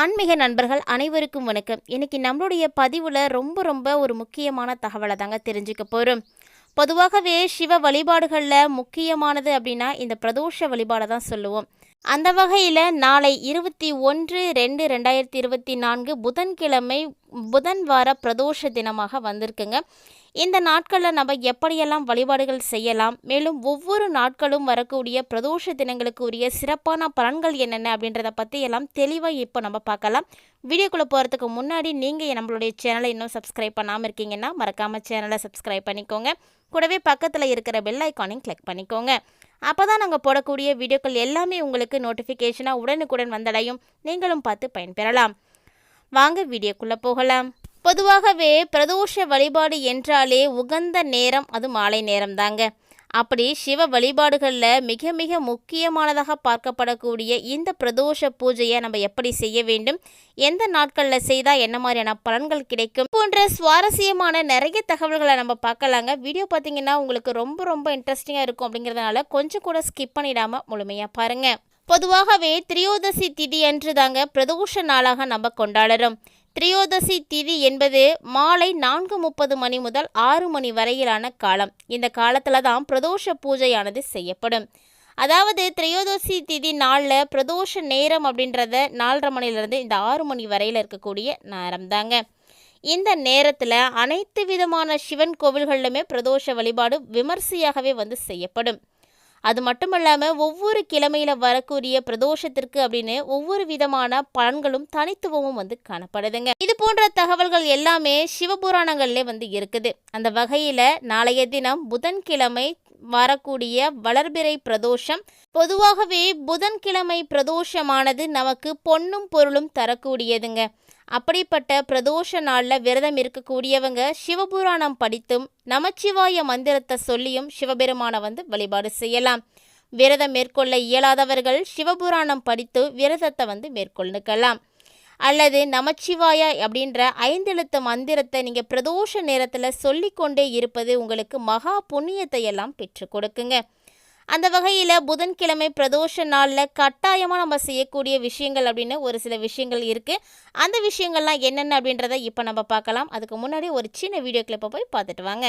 ஆன்மீக நண்பர்கள் அனைவருக்கும் வணக்கம். இன்னைக்கு நம்மளுடைய பதிவில் ரொம்ப ரொம்ப ஒரு முக்கியமான தகவலை தாங்க தெரிஞ்சுக்க போகிறோம் பொதுவாகவே சிவ வழிபாடுகளில் முக்கியமானது அப்படின்னா இந்த பிரதோஷ வழிபாடை தான் சொல்லுவோம். அந்த வகையில் நாளை இருபத்தி ஒன்று ரெண்டு ரெண்டாயிரத்தி இருபத்தி நான்கு புதன்கிழமை புதன் வார பிரதோஷ தினமாக வந்திருக்குங்க. இந்த நாட்களில் நம்ம எப்படியெல்லாம் வழிபாடுகள் செய்யலாம் மேலும் ஒவ்வொரு நாட்களும் வரக்கூடிய பிரதோஷ தினங்களுக்கு உரிய சிறப்பான பலன்கள் என்னென்ன அப்படின்றத பற்றி எல்லாம் தெளிவாக இப்போ நம்ம பார்க்கலாம். வீடியோக்குள்ளே போகிறதுக்கு முன்னாடி நீங்கள் நம்மளுடைய சேனலை இன்னும் சப்ஸ்கிரைப் பண்ணாமல் இருக்கீங்கன்னா மறக்காமல் சேனலை சப்ஸ்கிரைப் பண்ணிக்கோங்க. கூடவே பக்கத்தில் இருக்கிற பெல் ஐக்கானையும் கிளிக் பண்ணிக்கோங்க. அப்போ தான் நாங்கள் போடக்கூடிய வீடியோக்கள் எல்லாமே உங்களுக்கு நோட்டிஃபிகேஷனாக உடனுக்குடன் வந்தடையும். நீங்களும் பார்த்து பயன்பெறலாம். வாங்க வீடியோக்குள்ளே போகலாம். பொதுவாகவே பிரதோஷ வழிபாடு என்றாலே உகந்த நேரம் அது மாலை நேரம் தாங்க அப்படி சிவ வழிபாடுகளில் மிக மிக முக்கியமானதாக பார்க்கப்படக்கூடிய இந்த பிரதோஷ பூஜையை நம்ம எப்படி செய்ய வேண்டும்? எந்த நாட்களில் செய்தால் என்ன மாதிரியான பலன்கள் கிடைக்கும்? போன்ற சுவாரஸ்யமான நிறைய தகவல்களை நம்ம பார்க்கலாங்க. வீடியோ பார்த்தீங்கன்னா உங்களுக்கு ரொம்ப ரொம்ப இன்ட்ரெஸ்டிங்காக இருக்கும் அப்படிங்கிறதுனால கொஞ்சம் கூட ஸ்கிப் பண்ணிடாமல் முழுமையாக பாருங்கள் பொதுவாகவே திரியோதசி திதி அன்று தாங்க பிரதோஷ நாளாக நம்ம கொண்டாடுறோம். திரியோதசி திதி என்பது மாலை நான்கு முப்பது மணி முதல் ஆறு மணி வரையிலான காலம். இந்த காலத்தில் தான் பிரதோஷ பூஜையானது செய்யப்படும். அதாவது திரையோதசி திதி நாளில் பிரதோஷ நேரம் அப்படின்றத நாலரை மணிலேருந்து இந்த ஆறு மணி வரையில் இருக்கக்கூடிய நேரம் தாங்க இந்த நேரத்தில் அனைத்து விதமான சிவன் கோவில்களிலுமே பிரதோஷ வழிபாடு விமர்சையாகவே வந்து செய்யப்படும். அது மட்டும் இல்லாமல் ஒவ்வொரு கிழமையில் வரக்கூடிய பிரதோஷத்திற்கு அப்படின்னு ஒவ்வொரு விதமான பலன்களும் தனித்துவமும் வந்து காணப்படுதுங்க. இது போன்ற தகவல்கள் எல்லாமே சிவபுராணங்கள்ல வந்து இருக்குது. அந்த வகையில் நாளைய தினம் புதன்கிழமை வரக்கூடிய வளர்பிறை பிரதோஷம். பொதுவாகவே புதன்கிழமை பிரதோஷமானது நமக்கு பொன்னும் பொருளும் தரக்கூடியதுங்க. அப்படிப்பட்ட பிரதோஷ நாளில் விரதம் இருக்கக்கூடியவங்க சிவபுராணம் படித்தும் நமச்சிவாய மந்திரத்தை சொல்லியும் சிவபெருமானை வந்து வழிபாடு செய்யலாம். விரதம் மேற்கொள்ள இயலாதவர்கள் சிவபுராணம் படித்து விரதத்தை வந்து மேற்கொள்ளுக்கலாம் அல்லது நமச்சிவாயா அப்படின்ற ஐந்தெழுத்து மந்திரத்தை நீங்கள் பிரதோஷ நேரத்தில் சொல்லிக்கொண்டே இருப்பது உங்களுக்கு மகா புண்ணியத்தை எல்லாம் பெற்றுக் கொடுக்குங்க. அந்த வகையில் புதன்கிழமை பிரதோஷ நாளில் கட்டாயமாக நம்ம செய்யக்கூடிய விஷயங்கள் அப்படின்னு ஒரு சில விஷயங்கள் இருக்குது அந்த விஷயங்கள்லாம் என்னென்ன அப்படின்றத இப்போ நம்ம பார்க்கலாம். அதுக்கு முன்னாடி ஒரு சின்ன வீடியோ கிளிப்பை போய் பார்த்துட்டு வாங்க.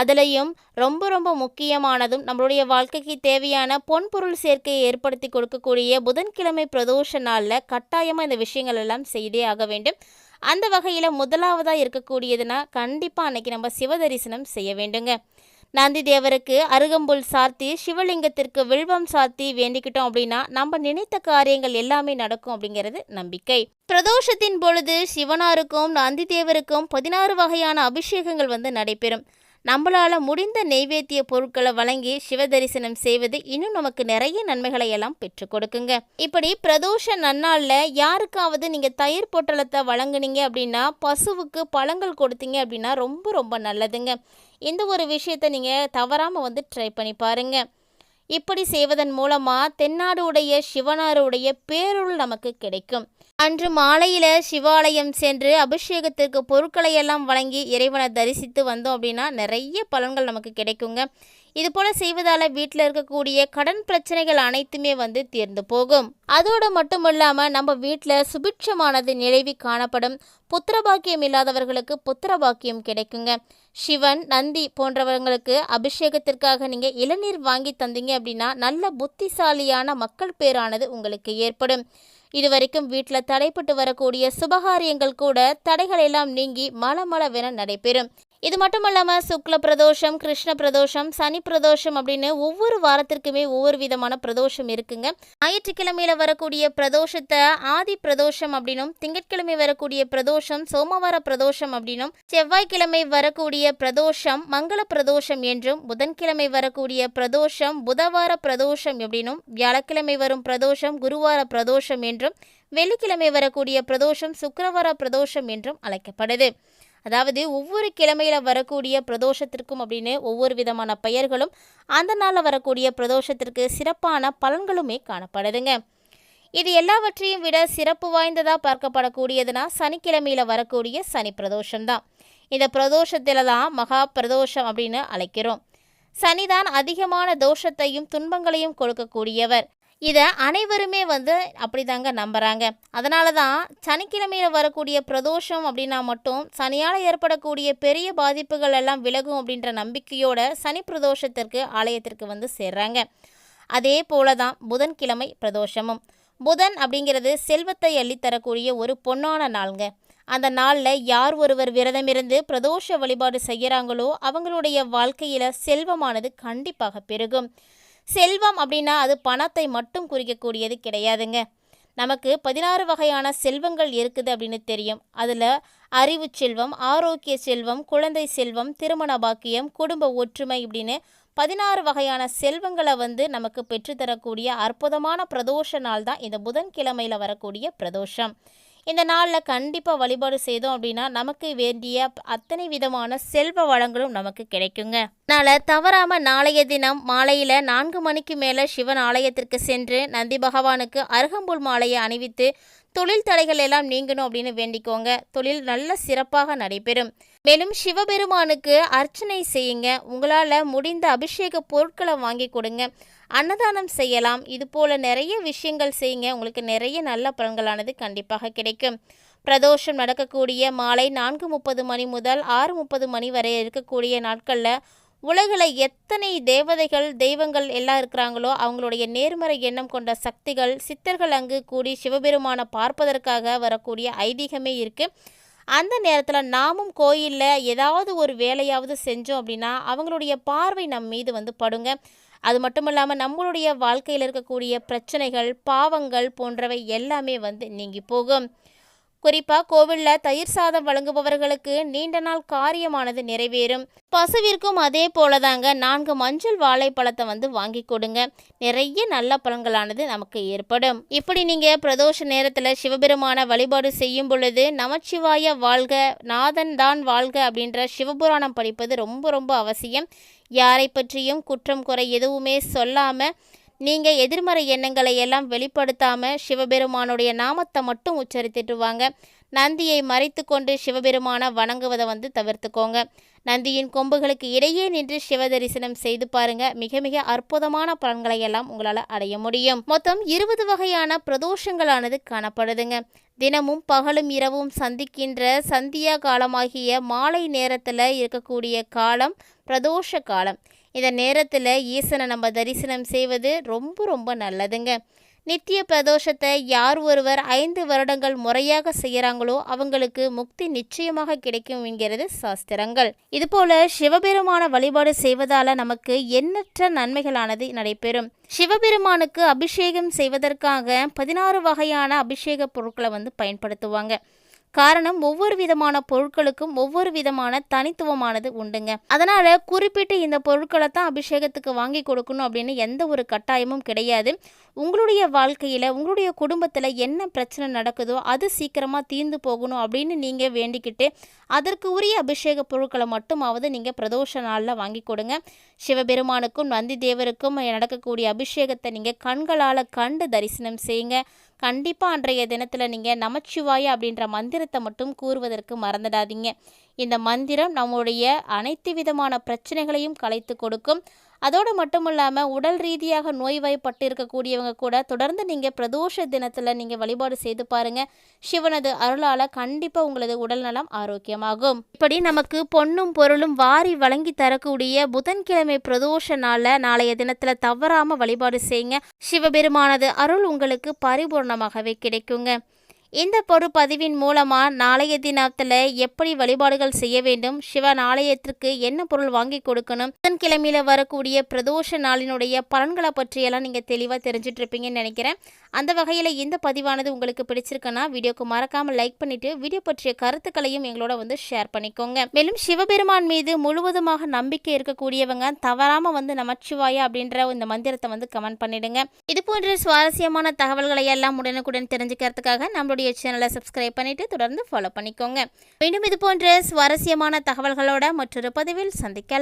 அதுலேயும் ரொம்ப ரொம்ப முக்கியமானதும் நம்மளுடைய வாழ்க்கைக்கு தேவையான பொன்பொருள் சேர்க்கையை ஏற்படுத்தி கொடுக்கக்கூடிய புதன்கிழமை பிரதோஷ நாளில் கட்டாயமாக இந்த விஷயங்கள் எல்லாம் செய்தே ஆக வேண்டும். அந்த வகையில் முதலாவதாக இருக்கக்கூடியதுன்னா கண்டிப்பாக அன்னைக்கு நம்ம சிவதரிசனம் செய்ய வேண்டுங்க. நந்தி தேவருக்கு அருகம்புல் சாத்தி சிவலிங்கத்திற்கு வில்வம் சாத்தி வேண்டிக்கிட்டோம் அப்படின்னா நம்ம நினைத்த காரியங்கள் எல்லாமே நடக்கும் அப்படிங்கிறது நம்பிக்கை. பிரதோஷத்தின் பொழுது சிவனாருக்கும் நந்தி தேவருக்கும் பதினாறு வகையான அபிஷேகங்கள் வந்து நடைபெறும். நம்மளால் முடிந்த நெய்வேத்திய பொருட்களை வழங்கி சிவ தரிசனம் செய்வது இன்னும் நமக்கு நிறைய நன்மைகளை எல்லாம் பெற்றுக் கொடுக்குங்க. இப்படி பிரதோஷ நன்னாளில் யாருக்காவது நீங்கள் தயிர் பொட்டலத்தை வழங்குனீங்க அப்படின்னா பசுவுக்கு பழங்கள் கொடுத்தீங்க அப்படின்னா ரொம்ப ரொம்ப நல்லதுங்க. இந்த ஒரு விஷயத்தை நீங்கள் தவறாமல் வந்து ட்ரை பண்ணி பாருங்கள் இப்படி செய்வதன் மூலமாக தென்னாடுடைய சிவனாருடைய பேருள் நமக்கு கிடைக்கும். அன்று மாலையில் சிவாலயம் சென்று அபிஷேகத்திற்கு பொருட்களை எல்லாம் வழங்கி இறைவனை தரிசித்து வந்தோம் அப்படின்னா நிறைய பலன்கள் நமக்கு கிடைக்குங்க. இது போல செய்வதால் வீட்டில் இருக்கக்கூடிய கடன் பிரச்சனைகள் அனைத்துமே வந்து தீர்ந்து போகும். அதோடு மட்டும் இல்லாமல் நம்ம வீட்டில் சுபிட்சமானது நிலவி காணப்படும் புத்திரபாக்கியம் இல்லாதவர்களுக்கு புத்திரபாக்கியம் கிடைக்குங்க. சிவன் நந்தி போன்றவங்களுக்கு அபிஷேகத்திற்காக நீங்கள் இளநீர் வாங்கி தந்தீங்க அப்படின்னா நல்ல புத்திசாலியான மக்கள் பேரானது உங்களுக்கு ஏற்படும். இதுவரைக்கும் வீட்டில் தடைப்பட்டு வரக்கூடிய சுபகாரியங்கள் கூட தடைகள் எல்லாம் நீங்கி மலமளவென நடைபெறும். இது மட்டும் இல்லாமல் சுக்ல பிரதோஷம் கிருஷ்ண பிரதோஷம் சனி பிரதோஷம் அப்படின்னு ஒவ்வொரு வாரத்திற்குமே ஒவ்வொரு விதமான பிரதோஷம் இருக்குங்க. ஞாயிற்றுக்கிழமையில வரக்கூடிய பிரதோஷத்தை ஆதி பிரதோஷம் அப்படின்னும் திங்கட்கிழமை வரக்கூடிய பிரதோஷம் சோமவார பிரதோஷம் அப்படின்னும் செவ்வாய்க்கிழமை வரக்கூடிய பிரதோஷம் மங்கள பிரதோஷம் என்றும் புதன்கிழமை வரக்கூடிய பிரதோஷம் புதவார பிரதோஷம் அப்படின்னும் வியாழக்கிழமை வரும் பிரதோஷம் குருவார பிரதோஷம் என்றும் வெள்ளிக்கிழமை வரக்கூடிய பிரதோஷம் சுக்கரவார பிரதோஷம் என்றும் அழைக்கப்படுது. அதாவது ஒவ்வொரு கிழமையில் வரக்கூடிய பிரதோஷத்திற்கும் அப்படின்னு ஒவ்வொரு விதமான பெயர்களும் அந்த நாளில் வரக்கூடிய பிரதோஷத்திற்கு சிறப்பான பலன்களுமே காணப்படுதுங்க. இது எல்லாவற்றையும் விட சிறப்பு வாய்ந்ததாக பார்க்கப்படக்கூடியதுனா சனிக்கிழமையில் வரக்கூடிய சனி பிரதோஷம் தான் இந்த பிரதோஷத்தில் தான் மகா பிரதோஷம் அப்படின்னு அழைக்கிறோம். சனிதான் அதிகமான தோஷத்தையும் துன்பங்களையும் கொடுக்கக்கூடியவர். இதை அனைவருமே வந்து அப்படிதாங்க நம்புகிறாங்க அதனால தான் சனிக்கிழமையில் வரக்கூடிய பிரதோஷம் அப்படின்னா மட்டும் சனியால் ஏற்படக்கூடிய பெரிய பாதிப்புகள் எல்லாம் விலகும் அப்படின்ற நம்பிக்கையோட சனி பிரதோஷத்திற்கு ஆலயத்திற்கு வந்து சேர்றாங்க. அதே போல தான் புதன்கிழமை பிரதோஷமும். புதன் அப்படிங்கிறது செல்வத்தை அள்ளித்தரக்கூடிய ஒரு பொன்னான நாளுங்க. அந்த நாளில் யார் ஒருவர் விரதமிருந்து பிரதோஷ வழிபாடு செய்கிறாங்களோ அவங்களுடைய வாழ்க்கையில் செல்வமானது கண்டிப்பாக பெருகும். செல்வம் அப்படின்னா அது பணத்தை மட்டும் குறிக்கக்கூடியது கிடையாதுங்க. நமக்கு பதினாறு வகையான செல்வங்கள் இருக்குது அப்படின்னு தெரியும். அதில் அறிவு செல்வம் ஆரோக்கிய செல்வம் குழந்தை செல்வம் திருமண பாக்கியம் குடும்ப ஒற்றுமை இப்படின்னு பதினாறு வகையான செல்வங்களை வந்து நமக்கு பெற்றுத்தரக்கூடிய அற்புதமான பிரதோஷ நாள் தான் இந்த புதன்கிழமையில் வரக்கூடிய பிரதோஷம். இந்த நாளில் கண்டிப்பாக வழிபாடு செய்தோம் அப்படின்னா நமக்கு வேண்டிய அத்தனை விதமான செல்வ வளங்களும் நமக்கு கிடைக்குங்க. அதனால் தவறாமல் நாளைய தினம் மாலையில் நான்கு மணிக்கு மேலே சிவன் ஆலயத்திற்கு சென்று நந்தி பகவானுக்கு அருகம்புல் மாலையை அணிவித்து தொழில் தடைகள் எல்லாம் நீங்கணும் அப்படின்னு வேண்டிக்கோங்க. தொழில் நல்ல சிறப்பாக நடைபெறும். மேலும் சிவபெருமானுக்கு அர்ச்சனை செய்யுங்க. உங்களால் முடிந்த அபிஷேக பொருட்களை வாங்கி கொடுங்க. அன்னதானம் செய்யலாம். இது போல் நிறைய விஷயங்கள் செய்யுங்க. உங்களுக்கு நிறைய நல்ல பலன்களானது கண்டிப்பாக கிடைக்கும். பிரதோஷம் நடக்கக்கூடிய மாலை நான்கு முப்பது மணி முதல் ஆறு முப்பது மணி வரை இருக்கக்கூடிய நாட்களில் உலகில் எத்தனை தேவதைகள் தெய்வங்கள் எல்லாம் இருக்கிறாங்களோ அவங்களுடைய நேர்மறை எண்ணம் கொண்ட சக்திகள் சித்தர்கள் அங்கு கூடி சிவபெருமானை பார்ப்பதற்காக வரக்கூடிய ஐதீகமே இருக்குது அந்த நேரத்தில் நாமும் கோயிலில் ஏதாவது ஒரு வேலையாவது செஞ்சோம் அப்படின்னா அவங்களுடைய பார்வை நம் மீது வந்து படுங்க. அது மட்டும் இல்லாமல் நம்மளுடைய வாழ்க்கையில் இருக்கக்கூடிய பிரச்சனைகள் பாவங்கள் போன்றவை எல்லாமே வந்து நீங்கி போகும். குறிப்பாக கோவிலில் தயிர் சாதம் வழங்குபவர்களுக்கு நீண்ட நாள் காரியமானது நிறைவேறும். பசுவிற்கும் அதே போலதாங்க நான்கு மஞ்சள் வாழைப்பழத்தை வந்து வாங்கி கொடுங்க. நிறைய நல்ல பழங்களானது நமக்கு ஏற்படும். இப்படி நீங்கள் பிரதோஷ நேரத்தில் சிவபெருமான வழிபாடு செய்யும் பொழுது நமச்சிவாய வாழ்க நாதன் தான் வாழ்க அப்படின்ற சிவபுராணம் படிப்பது ரொம்ப ரொம்ப அவசியம். யாரை பற்றியும் குற்றம் குறை எதுவுமே சொல்லாமல் நீங்கள் எதிர்மறை எண்ணங்களை எல்லாம் வெளிப்படுத்தாமல் சிவபெருமானுடைய நாமத்தை மட்டும் உச்சரித்துட்டு வாங்க நந்தியை மறைத்து கொண்டு சிவபெருமானை வணங்குவதை வந்து தவிர்த்துக்கோங்க. நந்தியின் கொம்புகளுக்கு இடையே நின்று சிவ தரிசனம் செய்து பாருங்க. மிக மிக அற்புதமான பலன்களை எல்லாம் உங்களால் அடைய முடியும். மொத்தம் இருபது வகையான பிரதோஷங்களானது காணப்படுதுங்க. தினமும் பகலும் இரவும் சந்திக்கின்ற சந்தியா காலமாகிய மாலை நேரத்தில் இருக்கக்கூடிய காலம் பிரதோஷ காலம். இந்த நேரத்தில் ஈசனை நம்ம தரிசனம் செய்வது ரொம்ப ரொம்ப நல்லதுங்க. நித்திய பிரதோஷத்தை யார் ஒருவர் ஐந்து வருடங்கள் முறையாக செய்கிறாங்களோ அவங்களுக்கு முக்தி நிச்சயமாக கிடைக்கும் என்கிறது சாஸ்திரங்கள் இதுபோல சிவபெருமான வழிபாடு செய்வதால நமக்கு எண்ணற்ற நன்மைகளானது நடைபெறும். சிவபெருமானுக்கு அபிஷேகம் செய்வதற்காக பதினாறு வகையான அபிஷேக பொருட்களை வந்து பயன்படுத்துவாங்க. காரணம் ஒவ்வொரு விதமான பொருட்களுக்கும் ஒவ்வொரு விதமான தனித்துவமானது உண்டுங்க. அதனால குறிப்பிட்டு இந்த பொருட்களை தான் அபிஷேகத்துக்கு வாங்கி கொடுக்கணும் அப்படின்னு எந்த ஒரு கட்டாயமும் கிடையாது. உங்களுடைய வாழ்க்கையில் உங்களுடைய குடும்பத்தில் என்ன பிரச்சனை நடக்குதோ அது சீக்கிரமாக தீர்ந்து போகணும் அப்படின்னு நீங்கள் வேண்டிக்கிட்டு அதற்கு உரிய அபிஷேக பொருட்களை மட்டுமாவது நீங்கள் பிரதோஷ நாளில் வாங்கி கொடுங்க. சிவபெருமானுக்கும் நந்தி தேவருக்கும் நடக்கக்கூடிய அபிஷேகத்தை நீங்கள் கண்களால் கண்டு தரிசனம் செய்யுங்க. கண்டிப்பாக அன்றைய தினத்தில் நீங்கள் நமச்சிவாய அப்படின்ற மந்திரத்தை மட்டும் கூறுவதற்கு மறந்துடாதீங்க. இந்த மந்திரம் நம்முடைய அனைத்து விதமான பிரச்சனைகளையும் கலைத்து கொடுக்கும். அதோடு மட்டும் இல்லாமல் உடல் ரீதியாக நோய்வாய்ப்பட்டு இருக்கக்கூடியவங்க கூட தொடர்ந்து நீங்கள் பிரதோஷ தினத்தில் நீங்கள் வழிபாடு செய்து பாருங்கள் சிவனது அருளால் கண்டிப்பாக உங்களது உடல் நலம் ஆரோக்கியமாகும். இப்படி நமக்கு பொன்னும் பொருளும் வாரி வழங்கி தரக்கூடிய புதன்கிழமை பிரதோஷ நாளில் நாளைய தினத்தில் தவறாமல் வழிபாடு செய்யுங்க. சிவபெருமானது அருள் உங்களுக்கு பரிபூர்ணமாகவே கிடைக்குங்க. இந்த பொறு பதிவின் மூலமாக நாளைய தினத்தில் எப்படி வழிபாடுகள் செய்ய வேண்டும்? சிவன் ஆலயத்திற்கு என்ன பொருள் வாங்கி கொடுக்கணும்? புதன்கிழமையில் வரக்கூடிய பிரதோஷ நாளினுடைய பலன்களை பற்றியெல்லாம் நீங்கள் தெளிவாக தெரிஞ்சுட்டு இருப்பீங்கன்னு நினைக்கிறேன். அந்த வகையில் இந்த பதிவானது உங்களுக்கு பிடிச்சிருக்குன்னா வீடியோக்கு மறக்காமல் லைக் பண்ணிவிட்டு வீடியோ பற்றிய கருத்துக்களையும் எங்களோட வந்து ஷேர் பண்ணிக்கோங்க. மேலும் சிவபெருமான் மீது முழுவதுமாக நம்பிக்கை இருக்கக்கூடியவங்க தவறாமல் வந்து நமச்சிவாயா அப்படின்ற இந்த மந்திரத்தை வந்து கமெண்ட் பண்ணிடுங்க. இது போன்ற சுவாரஸ்யமான தகவல்களை எல்லாம் உடனுக்குடன் தெரிஞ்சுக்கிறதுக்காக நம்மளுடைய நம்மளுடைய சேனலை சப்ஸ்கிரைப் பண்ணிட்டு தொடர்ந்து ஃபாலோ பண்ணிக்கோங்க. மீண்டும் இது போன்ற சுவாரஸ்யமான தகவல்களோட மற்றொரு பதிவில் சந்திக்கலாம்.